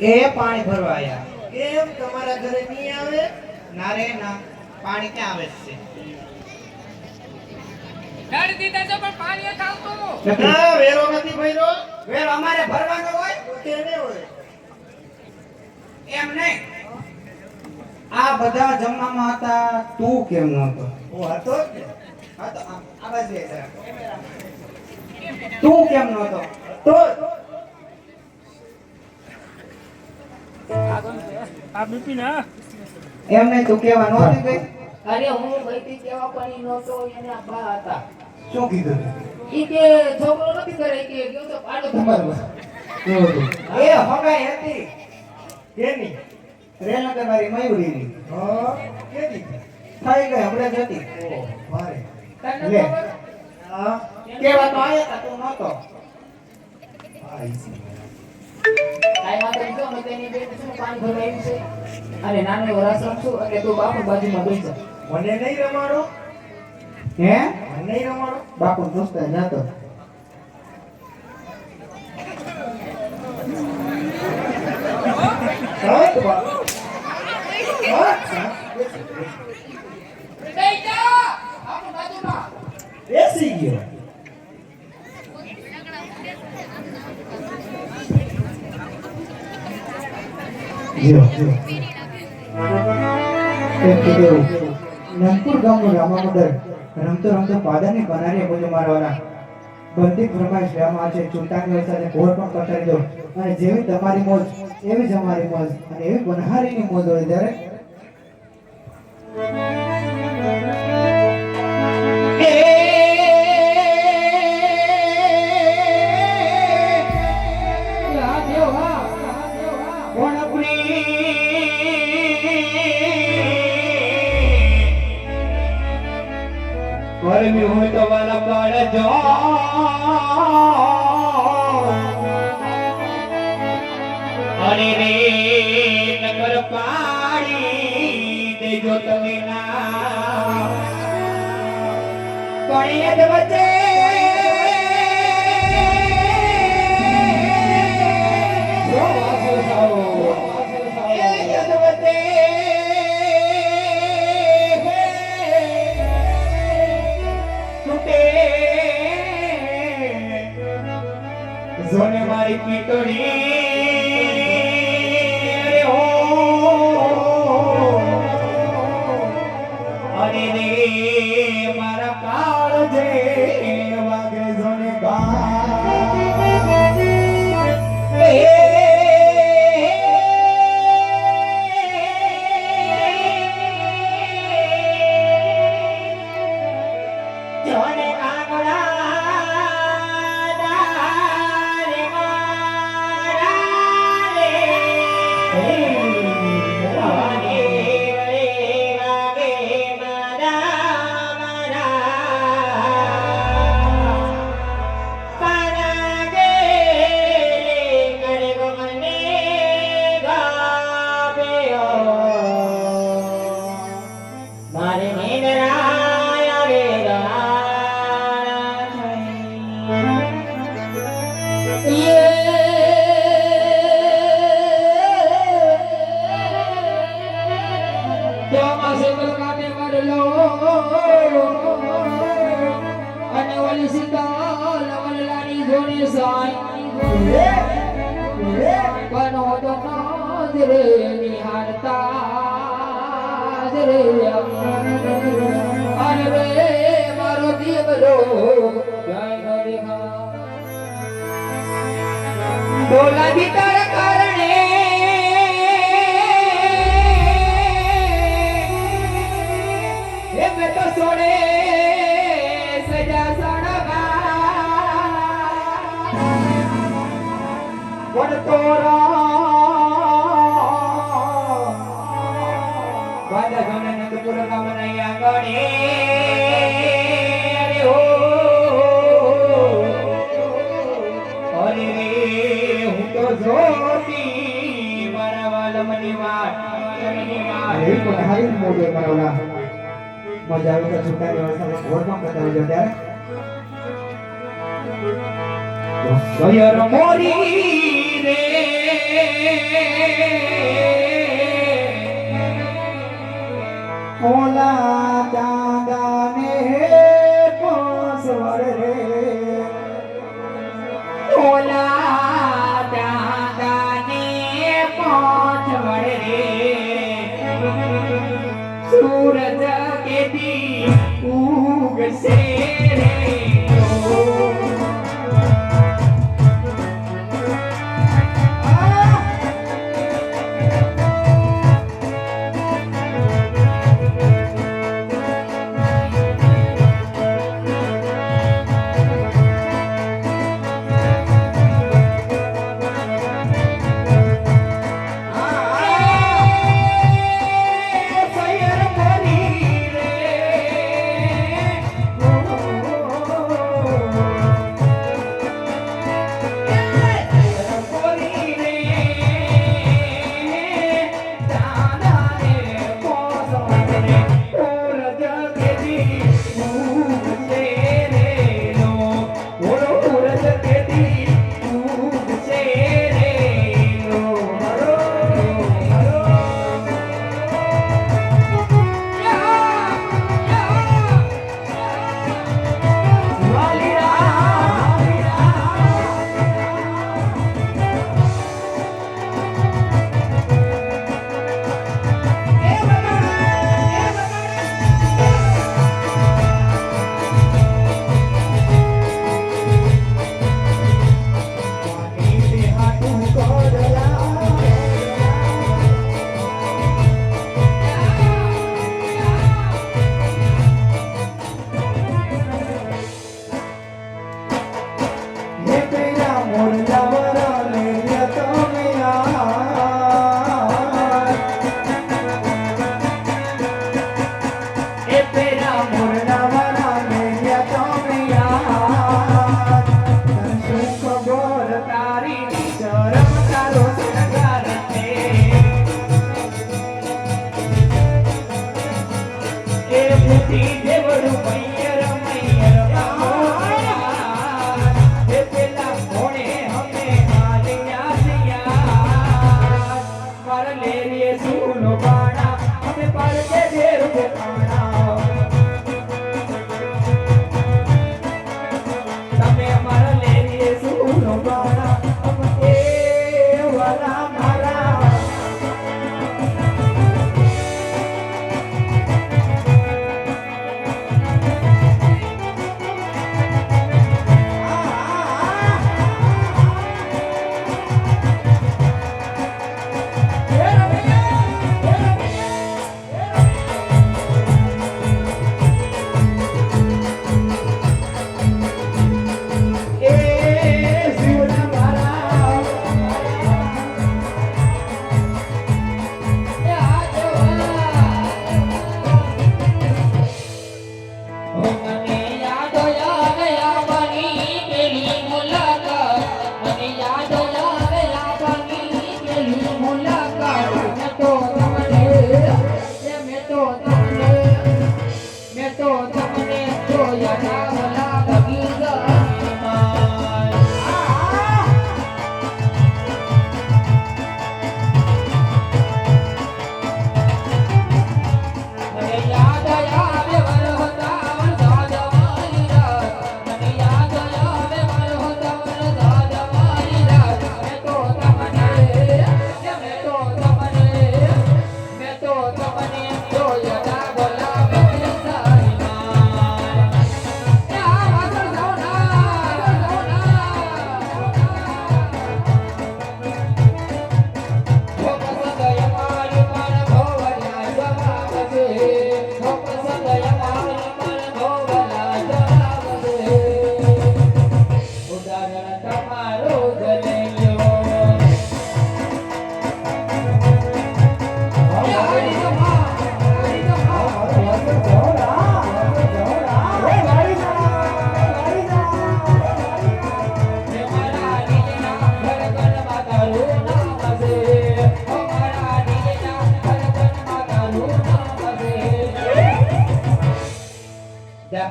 એ પાણી ભરવા આયા. કેમ? તમારા ઘરે નહીં આવે? ના રે ના. પાણી ક્યાં આવે છે? ગાડી દીધા છે પણ પાણી નથી ના વેરો નથી ભર્યો. વેર અમારે ભરવાનો હોય? તેને હોય. એમ નહીં. આ બધા જમવામાં હતા. તું કેમ નહોતો? હું હતો જ હા તો આ આ બાજુ તું કેમ નહોતો? તો આ બીપી ના નથી નહીં તું કેવા નહોતી ગઈ અરે હું ગઈતી કેવા પણ ઈ નહોતો એના આબા હતા. શું કીધું? ઈ કે છોકરો નથી કરે કે ગયો તો પાડો તમારો એ હગાઈ હતી. કેની? રેલનગર વાળી મયુરીની. હા કેની? થઈ ગઈ હમણાં જ હતી. ઓ મારે તને. ખબર? હા. કેવા તો આયા તું નહોતો. આઈ સી અને નાનો એવો રસ અને એટલે તું બાપુ બાજુમાં બેસી મને નહીં રમાડો. હે? મને નહીં રમાડો. બાપુ દોસ્ત ના બાજુમાં. બેસી ગયો. એક ગામનું રામા રમતો રમતો પાદાની બનારી બોજો મારવાના બંધી ફરમાઈશ લેવામાં છે ચૂંટાની સાથે ઘોર પણ કટાડી દો અને જેવી તમારી મોજ એવી જ અમારી મોજ અને એવી બનહારીની મોજ હોય ત્યારે પાડજો અરે રે નગર પાડી દેજો તમે ના. પણ વચ્ચે મારી બોલા ભીતર કારણે એ મેં તો સોડે સજા સણવા પણ તોરા જોતી મારા વાલમની વાત એ પણ હારી મોજે કરોલા મજા આવે તો છૂટા વ્યવસ્થામાં ઘોર પણ કરતા હોય ત્યારે સયર મોરી રે ઓલા સૂરજ કેદી ઉગશે રે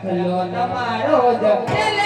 દાખલો તમારો જ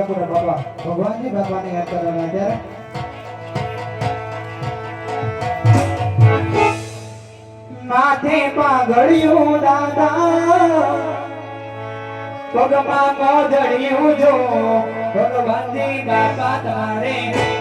ઠાકોર બાબા ભગવાનજી બાબાની યાદ કરવાના અત્યારે માથે પાઘડિયું દાદા પગમાં મોજડિયું જો ભગવાનજી બાપા તારે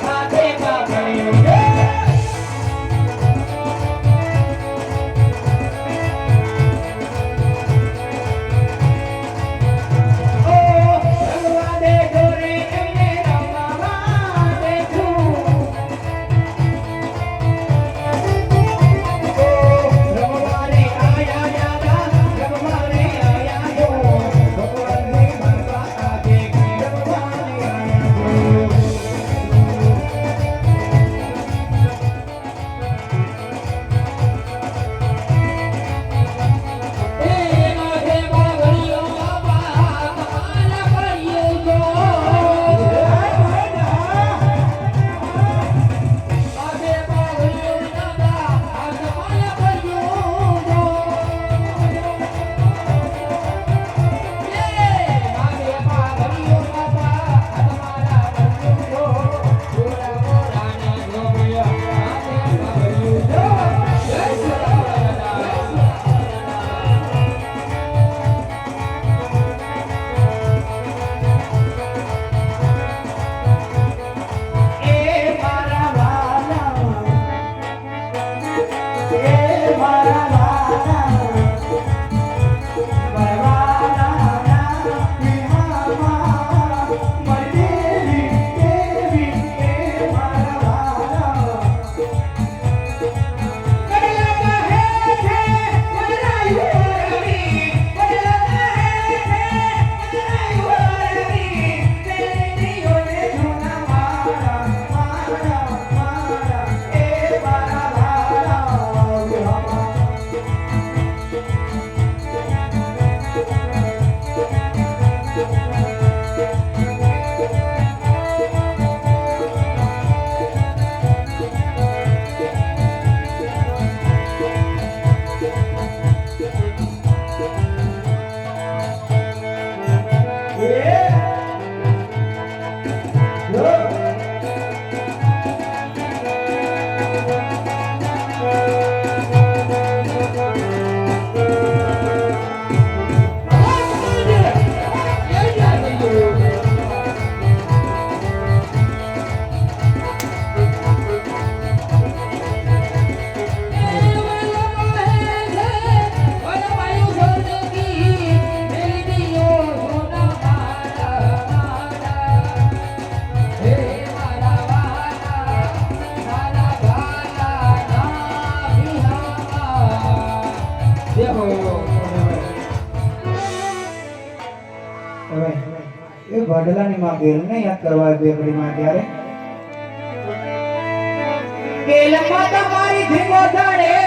વડલાની માં ગેલને યાદ કરવા બે માં ત્યારે. ગેલમાં તમારી ધીમો ધડે